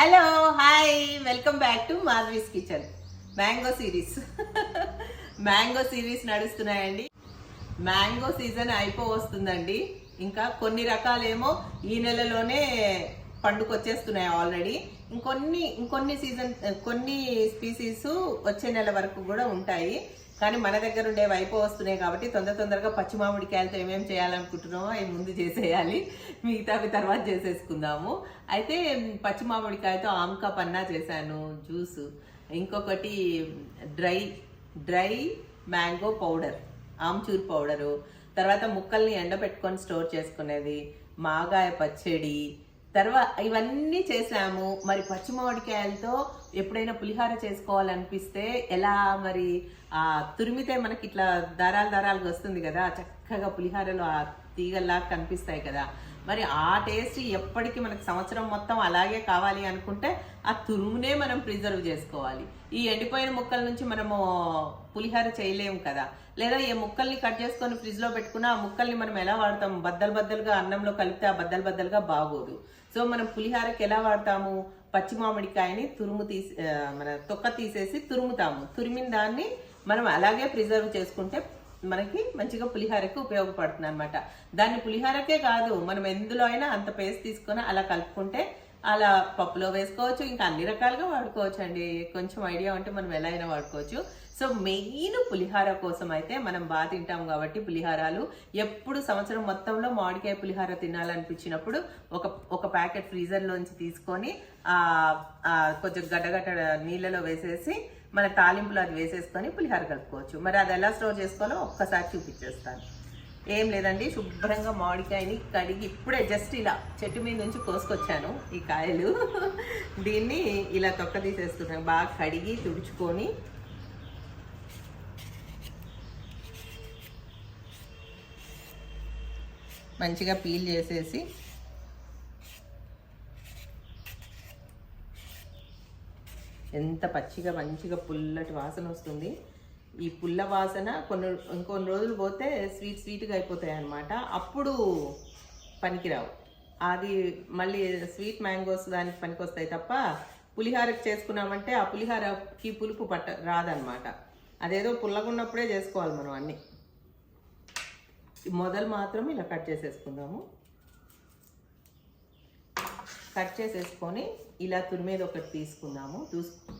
Hello hi welcome back to Madhavi's kitchen mango series mango series నడుస్తున్నాయండి. Mango season అయిపో వస్తుందండి ఇంకా కొన్ని రకాలేమో ఈ నెలలోనే పండుకొచ్చేస్తున్నాయి ఆల్రెడీ ఇంకొన్ని ఇంకొన్ని సీజన్ కొన్ని స్పీసీస్ వచ్చే నెల వరకు కూడా ఉంటాయి. కానీ మన దగ్గర ఉండే వైపు వస్తున్నాయి కాబట్టి తొందర తొందరగా పచ్చి మామిడికాయలతో ఏమేమి చేయాలనుకుంటున్నామో అవి ముందు చేసేయాలి. మిగతావి తర్వాత చేసేసుకుందాము. అయితే పచ్చి మామిడికాయతో ఆమ్కా పన్నా చేశాను జ్యూస్. ఇంకొకటి dry dry mango powder amchur powder. తర్వాత ముక్కల్ని ఎండబెట్టుకొని స్టోర్ చేసుకునేది మాగాయ పచ్చడి. తర్వాత ఇవన్నీ చేసాము. మరి పచ్చి మామిడికాయలతో ఎప్పుడైనా పులిహార చేసుకోవాలనిపిస్తే ఎలా మరి ఆ తురిమితే మనకి ఇట్లా దారాలు దారాలుగా వస్తుంది కదా చక్కగా పులిహారలో ఆ తీగల్లా కనిపిస్తాయి కదా. మరి ఆ టేస్ట్ ఎప్పటికీ మనకు సంవత్సరం మొత్తం అలాగే కావాలి అనుకుంటే ఆ తురుమునే మనం ప్రిజర్వ్ చేసుకోవాలి. ఈ ఎండిపోయిన ముక్కల నుంచి మనము పులిహార చేయలేము కదా. లేదా ఈ ముక్కల్ని కట్ చేసుకొని ఫ్రిడ్జ్లో పెట్టుకున్న ఆ ముక్కల్ని మనం ఎలా వాడతాం? బద్దలు బద్దలుగా అన్నంలో కలిపితే ఆ బద్దలు బద్దలుగా బాగోదు. సో మనం పులిహారకి ఎలా వాడతాము? పచ్చి మామిడికాయని తురుము తీసి మన తొక్క తీసేసి తురుముతాము. తురిమిన దాన్ని మనం అలాగే ప్రిజర్వ్ చేసుకుంటే మనకి మంచిగా పులిహారకి ఉపయోగపడుతుంది అనమాట దాన్ని పులిహారకే కాదు మనం ఎందులో అయినా అంత పేస్ట్ తీసుకొని అలా కలుపుకుంటే అలా పప్పులో వేసుకోవచ్చు ఇంకా అన్ని రకాలుగా వాడుకోవచ్చు అండి కొంచెం ఐడియా ఉంటే మనం ఎలా అయినా వాడుకోవచ్చు. సో మెయిన్ పులిహార కోసం అయితే మనం బాగా తింటాం కాబట్టి పులిహారాలు. ఎప్పుడు సంవత్సరం మొత్తంలో మామిడికాయ పులిహార తినాలనిపించినప్పుడు ఒక ఒక ప్యాకెట్ ఫ్రీజర్లోంచి తీసుకొని కొంచెం గడ్డగడ్డ నీళ్ళలో వేసేసి మన తాలింపులో అది వేసేసుకొని పులిహార కలుపుకోవచ్చు. మరి అది ఎలా స్టోర్ చేసుకోవాలో ఒక్కసారి చూపించేస్తాను. ఏం లేదండి శుభ్రంగా మామిడికాయని కడిగి ఇప్పుడే జస్ట్ ఇలా చెట్టు మీద నుంచి కోసుకొచ్చాను ఈ కాయలు. దీన్ని ఇలా తొక్క తీసేసుకున్నాను బాగా కడిగి తుడుచుకొని. మంచిగా పీల్ చేసేసి. ఎంత పచ్చిగా మంచిగా పుల్లటి వాసన వస్తుంది. ఈ పుల్ల వాసన కొన్ని ఇంకొన్ని రోజులు పోతే స్వీట్ స్వీట్గా అయిపోతాయి అన్నమాట. అప్పుడు పనికిరావు. అది మళ్ళీ స్వీట్ మ్యాంగోస్ దానికి పనికొస్తాయి తప్ప పులిహారకి చేసుకున్నామంటే ఆ పులిహారకి పులుపు పట్ట రాదనమాట అదేదో పుల్లగున్నప్పుడే చేసుకోవాలి మనం అన్నీ. మొదలు మాత్రం ఇలా కట్ చేసేసుకుందాము. కట్ చేసేసుకొని ఇలా తురిమేది ఒకటి తీసుకుందాము.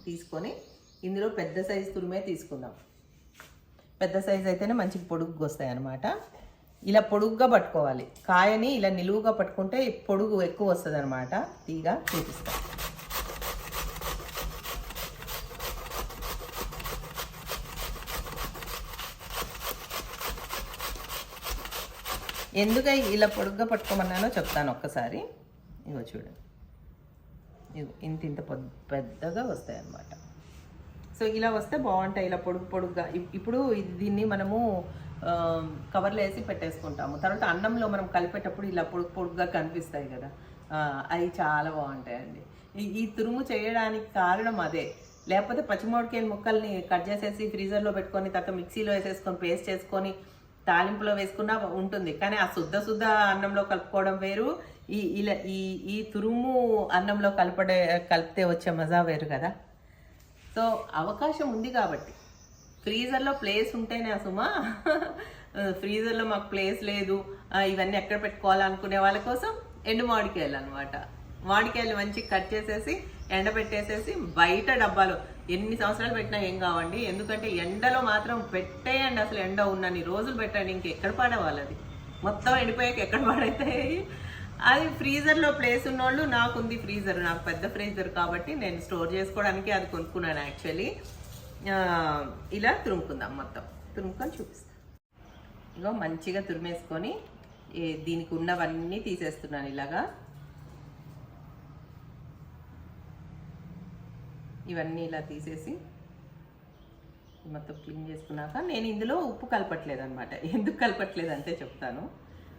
తీసుకొని ఇందులో పెద్ద సైజు తురిమే తీసుకుందాం. పెద్ద సైజు అయితేనే మంచిగా పొడుగ్గా వస్తాయి అన్నమాట ఇలా పొడుగ్గా పట్టుకోవాలి. కాయని ఇలా నిలువుగా పట్టుకుంటే పొడుగు ఎక్కువ వస్తుంది అనమాట తీగ చూపిస్తాం. ఎందుకు ఇలా పొడుగ్గా పట్టుకోమన్నానో చెప్తాను ఒక్కసారి. ఇగో చూడండి ఇగో ఇంత ఇంత పెద్దగా వస్తాయి అన్నమాట సో ఇలా వస్తే బాగుంటాయి ఇలా పొడుగు పొడుగ్గా. ఇప్పుడు దీన్ని మనము కవర్లో వేసి పెట్టేసుకుంటాము. తర్వాత అన్నంలో మనం కలిపేటప్పుడు ఇలా పొడుగు పొడుగ్గా కనిపిస్తాయి కదా. అవి చాలా బాగుంటాయండి. ఈ- ఈ తురుము చేయడానికి కారణం అదే. లేకపోతే పచ్చిమిరపకాయల ముక్కల్ని కట్ చేసేసి ఫ్రీజర్లో పెట్టుకొని తర్వాత మిక్సీలో వేసేసుకొని పేస్ట్ చేసుకొని తాలింపులో వేసుకున్నా ఉంటుంది. కానీ ఆ శుద్ధ శుద్ధ అన్నంలో కలుపుకోవడం వేరు. ఈ ఇలా ఈ ఈ తురుము అన్నంలో కలపడే కలిపితే వచ్చే మజా వేరు కదా. సో అవకాశం ఉంది కాబట్టి. ఫ్రీజర్లో ప్లేస్ ఉంటేనే సుమా. ఫ్రీజర్లో మాకు ప్లేస్ లేదు. ఇవన్నీ ఎక్కడ పెట్టుకోవాలనుకునే వాళ్ళ కోసం ఎండు మామిడికాయలు అనమాట మామిడికాయలు మంచి కట్ చేసేసి ఎండబెట్టేసేసి బయట డబ్బాలో. ఎన్ని సంవత్సరాలు పెట్టినా ఏం కావండి. ఎందుకంటే ఎండలో మాత్రం పెట్టేయండి. అసలు ఎండ ఉన్నన్ని రోజులు పెట్టండి. ఇంకెక్కడ పాడేవాళ్ళు అది? మొత్తం ఎండిపోయాక ఎక్కడ పాడైతాయి? అది ఫ్రీజర్లో ప్లేస్ ఉన్నోళ్ళు నాకుంది ఫ్రీజర్ నాకు పెద్ద ఫ్రీజర్ కాబట్టి నేను స్టోర్ చేసుకోవడానికి అది కొనుక్కున్నాను యాక్చువల్లీ. ఇలా తురుముకుందాం మొత్తం. తురుముకొని చూపిస్తాను ఇగో మంచిగా తురిమేసుకొని దీనికి ఉన్నవన్నీ తీసేస్తున్నాను ఇలాగా. ఇవన్నీ ఇలా తీసేసి మొత్తం క్లీన్ చేసుకున్నాక నేను ఇందులో ఉప్పు కలపట్లేదు అనమాట ఎందుకు కలపట్లేదు అంటే చెప్తాను.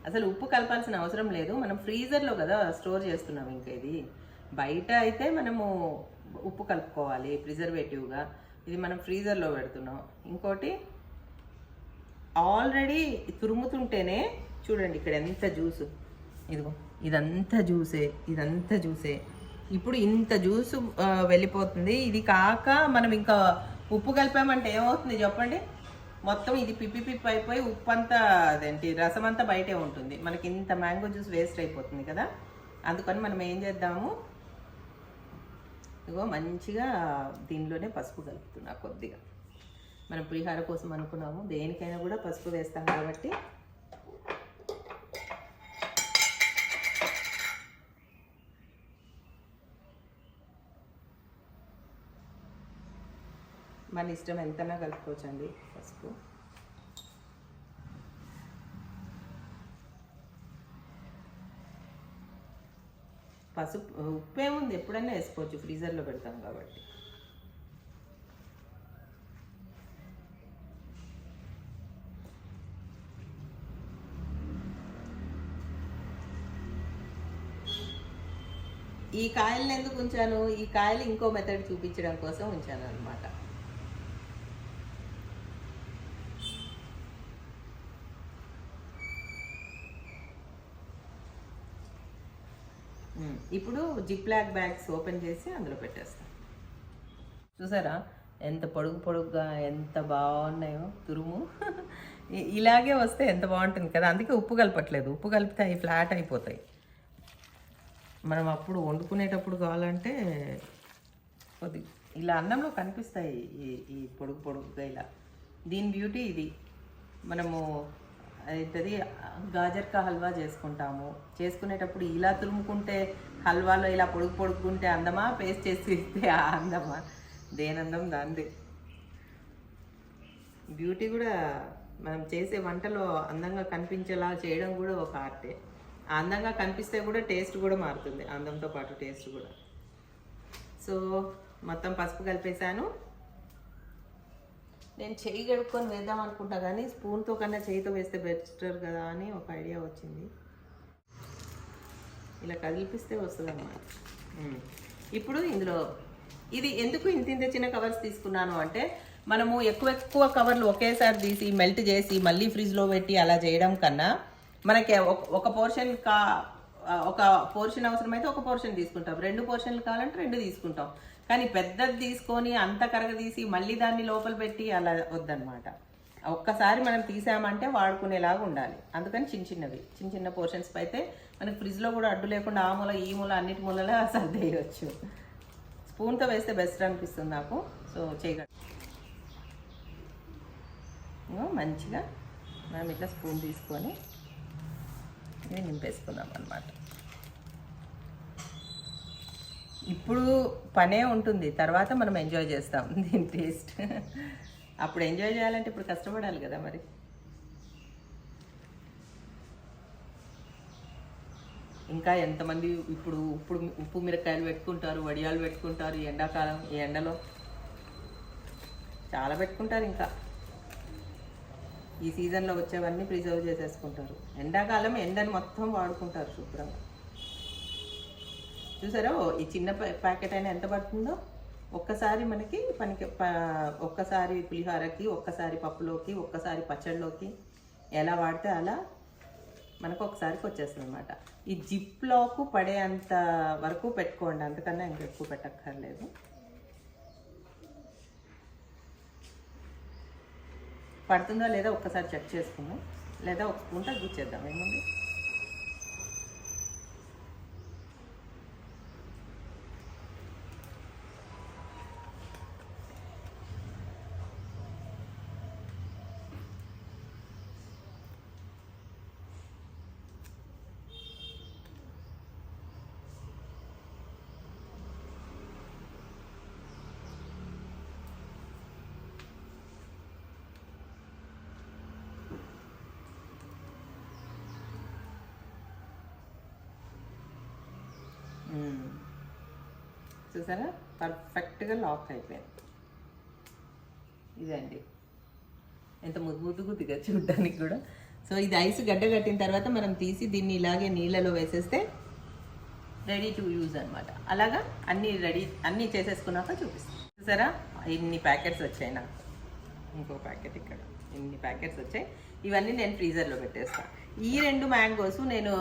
అసలు ఉప్పు కలపాల్సిన అవసరం లేదు. మనం ఫ్రీజర్లో కదా స్టోర్ చేస్తున్నాం ఇంకా ఇది. బయట అయితే మనము ఉప్పు కలుపుకోవాలి ప్రిజర్వేటివ్గా. ఇది మనం ఫ్రీజర్లో పెడుతున్నాం. ఇంకోటి ఆల్రెడీ తురుముతుంటేనే చూడండి ఇక్కడ ఎంత జ్యూసు. ఇదిగో ఇదంతా జ్యూసే ఇదంతా జ్యూసే. ఇప్పుడు ఇంత జ్యూస్ వెళ్ళిపోతుంది. ఇది కాక మనం ఇంకా ఉప్పు కలిపామంటే ఏమవుతుంది చెప్పండి? మొత్తం ఇది పిప్పి పిప్పి అయిపోయి ఉప్పు అంతా అదేంటి రసం అంతా బయటే ఉంటుంది. మనకి ఇంత మ్యాంగో జ్యూస్ వేస్ట్ అయిపోతుంది కదా. అందుకని మనం ఏం చేద్దాము? ఇగో మంచిగా దీనిలోనే పసుపు కలుపుతున్నా కొద్దిగా. మనం పులిహార కోసం అనుకున్నాము దేనికైనా కూడా పసుపు వేస్తాం కాబట్టి మన ఇష్టం ఎంతనా కలుపుకోవచ్చండి పసుపు పసుపు ఉప్పు ఏముంది ఎప్పుడైనా వేసుకోవచ్చు ఫ్రీజర్లో పెడతాం కాబట్టి. ఈ కాయలను ఎందుకు ఉంచాను? ఈ కాయలు ఇంకో మెథడ్ చూపించడం కోసం ఉంచాను అనమాట ఇప్పుడు జిప్లాక్ బ్యాగ్స్ ఓపెన్ చేసి అందులో పెట్టేస్తాం. చూసారా? ఎంత పొడుగు పొడుగ్గా ఎంత బాగున్నాయో తురుము. ఇలాగే వస్తే ఎంత బాగుంటుంది కదా? అందుకే ఉప్పు కలపట్లేదు. ఉప్పు కలిపితే అవి ఫ్లాట్ అయిపోతాయి. మనం అప్పుడు వండుకునేటప్పుడు కావాలంటే కొద్ది ఇలా అన్నంలో కనిపిస్తాయి ఈ ఈ పొడుగు పొడుగుగా ఇలా. దీని బ్యూటీ ఇది. మనము అవుతుంది. గాజర్కా హల్వా చేసుకుంటాము. చేసుకునేటప్పుడు ఇలా తురుముకుంటే హల్వాలో ఇలా పొడుగు పొడుగుంటే అందమా? పేస్ట్ చేసి ఇస్తే ఆ అందమా? దేనందం దాంది. బ్యూటీ కూడా మనం చేసే వంటలో అందంగా కనిపించేలా చేయడం కూడా ఒక ఆర్టే. అందంగా కనిపిస్తే కూడా టేస్ట్ కూడా మారుతుంది. అందంతో పాటు టేస్ట్ కూడా. సో మొత్తం పసుపు కలిపేశాను. నేను చెయ్యి గడుక్కొని వేద్దాం అనుకుంటా కానీ స్పూన్తో కన్నా చేయితో వేస్తే బెటర్ కదా అని ఒక ఐడియా వచ్చింది. ఇలా కదిలిపిస్తే వస్తుంది అన్నమాట ఇప్పుడు ఇందులో ఇది ఎందుకు ఇంత ఇంత చిన్న కవర్స్ తీసుకున్నాను అంటే మనము ఎక్కువ ఎక్కువ కవర్లు ఒకేసారి తీసి మెల్ట్ చేసి మళ్ళీ ఫ్రిడ్జ్లో పెట్టి అలా చేయడం కన్నా మనకి ఒక పోర్షన్ కా ఒక పోర్షన్ అవసరమైతే ఒక పోర్షన్ తీసుకుంటాం. రెండు పోర్షన్లు కావాలంటే రెండు తీసుకుంటాం. కానీ పెద్దది తీసుకొని అంత కరగదీసి మళ్ళీ దాన్ని లోపల పెట్టి అలా వద్దనమాట ఒక్కసారి మనం తీసామంటే వాడుకునేలాగా ఉండాలి. అందుకని చిన్న చిన్నవి చిన్న చిన్న పోర్షన్స్ అయితే మనకి ఫ్రిడ్జ్లో కూడా అడ్డు లేకుండా ఆ మూల ఈ మూల అన్నిటి మూలలో సర్దేయచ్చు. స్పూన్తో వేస్తే బెస్ట్ అనిపిస్తుంది నాకు. సో చేయగల మంచిగా మనం ఇట్లా స్పూన్ తీసుకొని ఇది నింపేసుకుందాం అనమాట ఇప్పుడు పనే ఉంటుంది తర్వాత మనం ఎంజాయ్ చేస్తాం దీని టేస్ట్ అప్పుడు ఎంజాయ్ చేయాలంటే ఇప్పుడు కష్టపడాలి కదా మరి. ఇంకా ఎంతమంది ఇప్పుడు ఇప్పుడు ఉప్పు మిరకాయలు పెట్టుకుంటారు వడియాలు పెట్టుకుంటారు ఈ ఎండాకాలం ఈ ఎండలో? చాలా పెట్టుకుంటారు ఇంకా. ఈ సీజన్లో వచ్చేవన్నీ ప్రిజర్వ్ చేసేసుకుంటారు. ఎండాకాలం ఎండని మొత్తం వాడుకుంటారు శుభ్రంగా. చూసారా? ఓ ఈ చిన్న ప్యాకెట్ అయినా ఎంత పడుతుందో? ఒక్కసారి మనకి పనికి ఒక్కసారి పులిహోరకి ఒక్కసారి పప్పులోకి ఒక్కసారి పచ్చడిలోకి ఎలా వాడితే అలా మనకు ఒకసారికి వచ్చేస్తుంది అనమాట ఈ జిప్లోకు పడే అంత వరకు పెట్టుకోండి. అంతకన్నా ఇంకా ఎక్కువ పెట్టక్కర్లేదు. పడుతుందో లేదో ఒక్కసారి చెక్ చేసుకుందాం. లేదా ఒక స్పూన్ తగ్గించేద్దాం. ఏముంది? చూసారా? పర్ఫెక్ట్గా లాక్ అయిపోయింది. ఇదండి. ఎంత ముద్దు ముద్దు చూడడానికి కూడా. సో ఇది ఐస్ గడ్డ కట్టిన తర్వాత మనం తీసి దీన్ని ఇలాగే నీళ్ళలో వేసేస్తే రెడీ టు యూజ్ అనమాట అలాగా అన్నీ రెడీ అన్నీ చేసేసుకున్నాక చూపిస్తాం. చూసారా? ఇన్ని ప్యాకెట్స్ వచ్చాయి నాకు? ఇంకో ప్యాకెట్ ఇక్కడ. ఇన్ని ప్యాకెట్స్ వచ్చాయి? ఇవన్నీ నేను ఫ్రీజర్లో పెట్టేస్తాను ఈ రెండు మ్యాంగోస్ నేను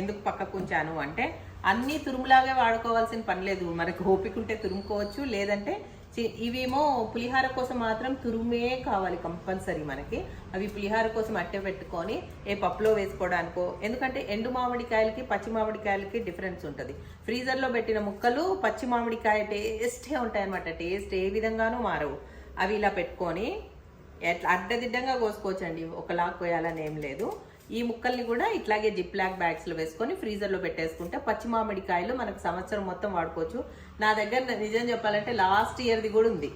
ఎందుకు పక్కకు ఉంచాను అంటే అన్నీ తురుములాగే వాడుకోవాల్సిన పని లేదు. మనకి ఓపిక ఉంటే తురుముకోవచ్చు లేదంటే చి- ఇవేమో పులిహార కోసం మాత్రం తురుమే కావాలి కంపల్సరీ మనకి. అవి పులిహార కోసం అట్టే పెట్టుకొని ఏ పప్పులో వేసుకోవడానికో ఎందుకంటే ఎండు మామిడికాయలకి పచ్చి మామిడికాయలకి డిఫరెన్స్ ఉంటుంది. ఫ్రీజర్లో పెట్టిన ముక్కలు పచ్చి మామిడికాయ టేస్టే ఉంటాయన్నమాట. టేస్ట్ ఏ విధంగానూ మారవు. అవి ఇలా పెట్టుకొని ఎట్లా అడ్డదిడ్డంగా కోసుకోవచ్చండి. ఒకలా కోయాలని ఏం లేదు. ఈ ముక్కల్ని కూడా ఇట్లాగే జిప్ లాక్ బ్యాగ్స్లో వేసుకొని ఫ్రీజర్లో పెట్టేసుకుంటే పచ్చి మామిడికాయలు మనకు సంవత్సరం మొత్తం వాడుకోవచ్చు. నా దగ్గర నిజం చెప్పాలంటే లాస్ట్ ఇయర్ది కూడా ఉంది.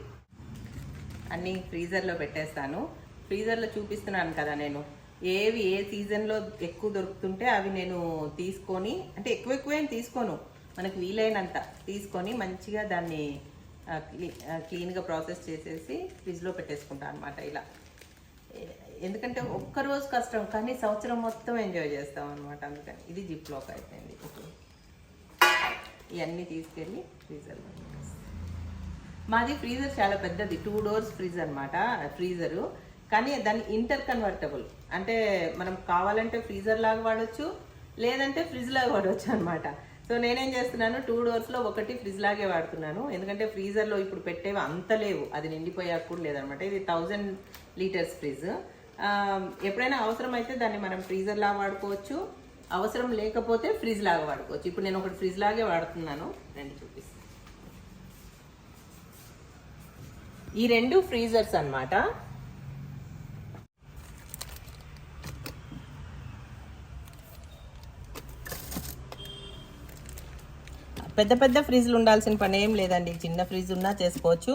అన్ని ఫ్రీజర్లో పెట్టేస్తాను. ఫ్రీజర్లో చూపిస్తున్నాను కదా నేను. ఏవి ఏ సీజన్లో ఎక్కువ దొరుకుతుంటే అవి నేను తీసుకొని అంటే ఎక్కువ ఎక్కువ ఏం తీసుకోను. మనకు వీలైనంత తీసుకొని మంచిగా దాన్ని క్లీన్గా ప్రాసెస్ చేసేసి ఫ్రిడ్జ్లో పెట్టేసుకుంటాను అనమాట ఇలా. ఎందుకంటే ఒక్క రోజు కష్టం కానీ సంవత్సరం మొత్తం ఎంజాయ్ చేస్తాం అనమాట అందుకని. ఇది జిప్ లాక్ అయిపోయింది ఇవన్నీ తీసుకెళ్ళి ఫ్రీజర్లో మాది ఫ్రీజర్ చాలా పెద్దది టూ డోర్స్ ఫ్రిజ్ అనమాట ఫ్రీజరు కానీ దాన్ని ఇంటర్ కన్వర్టబుల్ అంటే మనం కావాలంటే ఫ్రీజర్ లాగా వాడచ్చు లేదంటే ఫ్రిడ్జ్ లాగా వాడవచ్చు అనమాట సో నేనేం చేస్తున్నాను టూ డోర్స్లో ఒకటి ఫ్రిడ్జ్ లాగే వాడుతున్నాను. ఎందుకంటే ఫ్రీజర్లో ఇప్పుడు పెట్టేవి అంత లేవు. అది నిండిపోయాక కూడా లేదనమాట ఇది థౌజండ్ లీటర్స్ ఫ్రిడ్జ్ ఎప్పుడైనా అవసరం అయితే దాన్ని మనం ఫ్రీజర్ లాగా వాడుకోవచ్చు. అవసరం లేకపోతే ఫ్రిడ్జ్ లాగా వాడుకోవచ్చు. ఇప్పుడు నేను ఒకటి ఫ్రిడ్జ్ లాగే వాడుతున్నాను. రెండు చూపిస్తాను ఈ రెండు ఫ్రీజర్స్ అన్నమాట. పెద్ద పెద్ద ఫ్రిడ్జ్లు ఉండాల్సిన పని ఏం లేదండి. చిన్న ఫ్రిడ్జ్ ఉన్నా చేసుకోవచ్చు.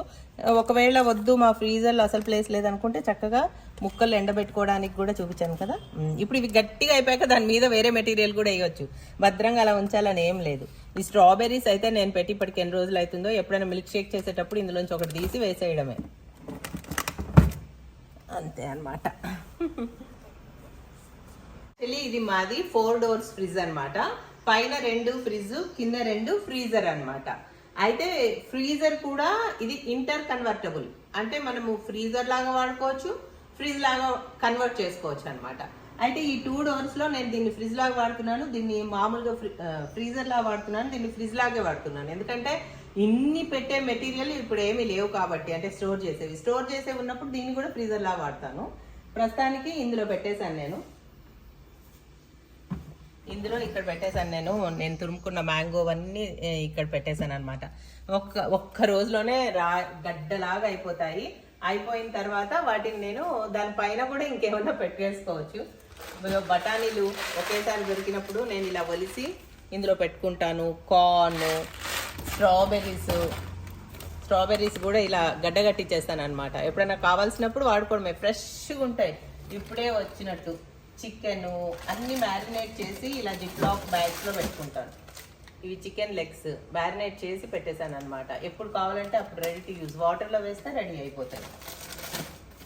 ఒకవేళ వద్దు మా ఫ్రీజర్లో అసలు ప్లేస్ లేదనుకుంటే చక్కగా ముక్కలు ఎండబెట్టుకోవడానికి కూడా చూపించాను కదా? ఇప్పుడు ఇవి గట్టిగా అయిపోయాక దాని మీద వేరే మెటీరియల్ కూడా వేయవచ్చు భద్రంగా అలా ఉంచాలని ఏం లేదు. ఈ స్ట్రాబెర్రీస్ అయితే నేను పెట్టి ఇప్పటికి ఎన్ని రోజులు అవుతుందో ఎప్పుడైనా మిల్క్ షేక్ చేసేటప్పుడు ఇందులోంచి ఒకటి తీసి వేసేయడమే. అంతే అన్నమాట. ఇది మాది ఫోర్ డోర్స్ ఫ్రిడ్జ్ అనమాట పైన రెండు ఫ్రిడ్జ్ కింద రెండు ఫ్రీజర్ అనమాట అయితే ఫ్రీజర్ కూడా ఇది ఇంటర్ కన్వర్టబుల్ అంటే మనము ఫ్రీజర్ లాగా వాడుకోవచ్చు ఫ్రిడ్జ్ లాగా కన్వర్ట్ చేసుకోవచ్చు అనమాట అయితే ఈ టూ డోర్స్లో నేను దీన్ని ఫ్రిడ్జ్ లాగా వాడుతున్నాను దీన్ని మామూలుగా ఫ్రీజర్ లాగా వాడుతున్నాను దీన్ని ఫ్రిడ్జ్ లాగే వాడుతున్నాను. ఎందుకంటే ఇన్ని పెట్టే మెటీరియల్ ఇప్పుడు ఏమీ లేవు కాబట్టి అంటే స్టోర్ చేసేవి. స్టోర్ చేసేవి ఉన్నప్పుడు దీన్ని కూడా ఫ్రీజర్ లాగా వాడతాను. ప్రస్తుతానికి ఇందులో పెట్టేశాను నేను. ఇందులో ఇక్కడ పెట్టేశాను నేను. నేను తురుముకున్న మ్యాంగో అన్నీ ఇక్కడ పెట్టేశాను అనమాట ఒక్క ఒక్క రోజులోనే రా గడ్డలాగా అయిపోతాయి. అయిపోయిన తర్వాత వాటిని నేను దానిపైన కూడా ఇంకేమన్నా పెట్టేసుకోవచ్చు. ఇందులో బఠానీలు ఒకేసారి దొరికినప్పుడు నేను ఇలా ఒలిసి ఇందులో పెట్టుకుంటాను. కార్న్ స్ట్రాబెర్రీస్ స్ట్రాబెర్రీస్ కూడా ఇలా గడ్డగట్టిచ్చేస్తాను అనమాట ఎప్పుడైనా కావాల్సినప్పుడు వాడుకోవడమే. ఫ్రెష్గా ఉంటాయి. ఇప్పుడే వచ్చినట్టు. చికెను అన్నీ మ్యారినేట్ చేసి ఇలా జిప్లాక్ బ్యాగ్స్లో పెట్టుకుంటాను. ఇవి చికెన్ లెగ్స్ మ్యారినేట్ చేసి పెట్టేశాను అనమాట ఎప్పుడు కావాలంటే అప్పుడు రెడీ టు యూజ్ వాటర్లో వేస్తే రెడీ అయిపోతాయి.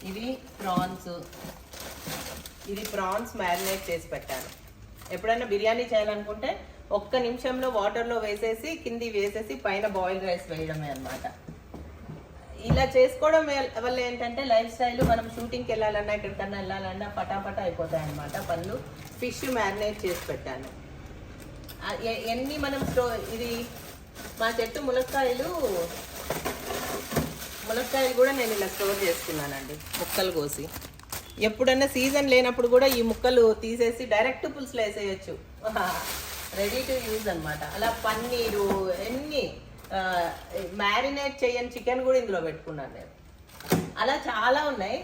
ఇవి ప్రాన్స్ ఇది ప్రాన్స్ మ్యారినేట్ చేసి పెట్టాను. ఎప్పుడైనా బిర్యానీ చేయాలనుకుంటే ఒక్క నిమిషంలో వాటర్లో వేసేసి కింది వేసేసి పైన బాయిల్ రైస్ వేయడమే అన్నమాట. ఇలా చేసుకోవడం వల్ల- ఏంటంటే లైఫ్ స్టైల్ మనం షూటింగ్కి వెళ్ళాలన్నా ఎక్కడికన్నా వెళ్ళాలన్నా పటాపటా అయిపోతాయి అనమాట పనులు. ఫిష్ మ్యారినేట్ చేసి పెట్టాను. ఎన్ని మనం ఇది మా చెట్టు ములక్కాయలు ములక్కాయలు కూడా నేను ఇలా స్టోర్ చేసుకున్నానండి ముక్కలు కోసి. ఎప్పుడన్నా సీజన్ లేనప్పుడు కూడా ఈ ముక్కలు తీసేసి డైరెక్ట్ పులుసులు వేసేయచ్చు. రెడీ టు యూజ్ అనమాట అలా పన్నీరు ఎన్ని మ్యారినేట్ చేయని చికెన్ కూడా ఇందులో పెట్టుకున్నాను నేను. అలా చాలా ఉన్నాయి.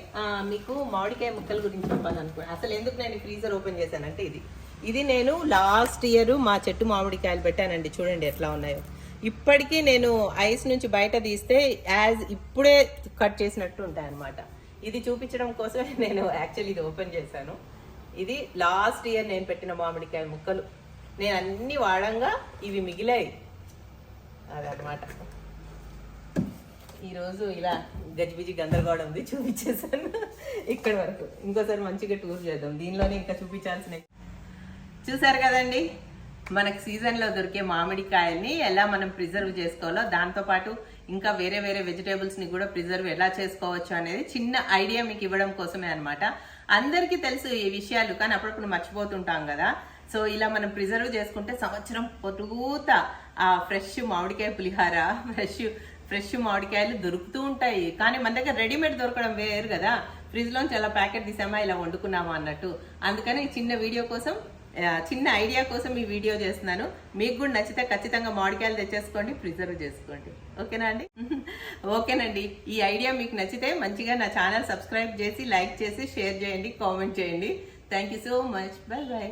మీకు మామిడికాయ ముక్కల గురించి చెప్పాలనుకున్నాను అసలు ఎందుకు నేను ఫ్రీజర్ ఓపెన్ చేశానంటే ఇది. ఇది నేను లాస్ట్ ఇయర్ మా చెట్టు మామిడికాయలు పెట్టానండి. చూడండి ఎట్లా ఉన్నాయో. ఇప్పటికీ నేను ఐస్ నుంచి బయట తీస్తే యాజ్ ఇప్పుడే కట్ చేసినట్టు ఉంటాయి అన్నమాట ఇది చూపించడం కోసమే నేను యాక్చువల్లీ ఇది ఓపెన్ చేశాను. ఇది లాస్ట్ ఇయర్ నేను పెట్టిన మామిడికాయ ముక్కలు. నేను అన్ని వాడంగా ఇవి మిగిలాయి. అదనమాట ఈరోజు ఇలా గజిబిజి గందరగోళం ఉంది చూపించేసాను ఇక్కడ వరకు. ఇంకోసారి మంచిగా టూర్ చేద్దాం. దీనిలోనే ఇంకా చూపించాల్సినవి. చూసారు కదండి? మనకు సీజన్లో దొరికే మామిడికాయల్ని ఎలా మనం ప్రిజర్వ్ చేసుకోవాలో దాంతోపాటు ఇంకా వేరే వేరే వెజిటేబుల్స్ని కూడా ప్రిజర్వ్ ఎలా చేసుకోవచ్చు అనేది చిన్న ఐడియా మీకు ఇవ్వడం కోసమే అనమాట అందరికీ తెలుసు ఈ విషయాలు కానీ అప్పుడప్పుడు మర్చిపోతుంటాం కదా. సో ఇలా మనం ప్రిజర్వ్ చేసుకుంటే సంవత్సరం పొరుగుతా ఆ ఫ్రెష్ మామిడికాయ పులిహార ఫ్రెష్ ఫ్రెష్ మామిడికాయలు దొరుకుతూ ఉంటాయి. కానీ మన దగ్గర రెడీమేడ్ దొరకడం వేరు కదా. ఫ్రిడ్జ్లోంచి అలా ప్యాకెట్ తీసామా ఇలా వండుకున్నామా అన్నట్టు. అందుకని చిన్న వీడియో కోసం చిన్న ఐడియా కోసం ఈ వీడియో చేస్తున్నాను. మీకు కూడా నచ్చితే ఖచ్చితంగా మామిడికాయలు తెచ్చేసుకోండి ప్రిజర్వ్ చేసుకోండి. ఓకేనా అండి? ఓకేనండి. ఈ ఐడియా మీకు నచ్చితే మంచిగా నా ఛానల్ సబ్స్క్రైబ్ చేసి లైక్ చేసి షేర్ చేయండి కామెంట్ చేయండి. Thank you so much. Bye bye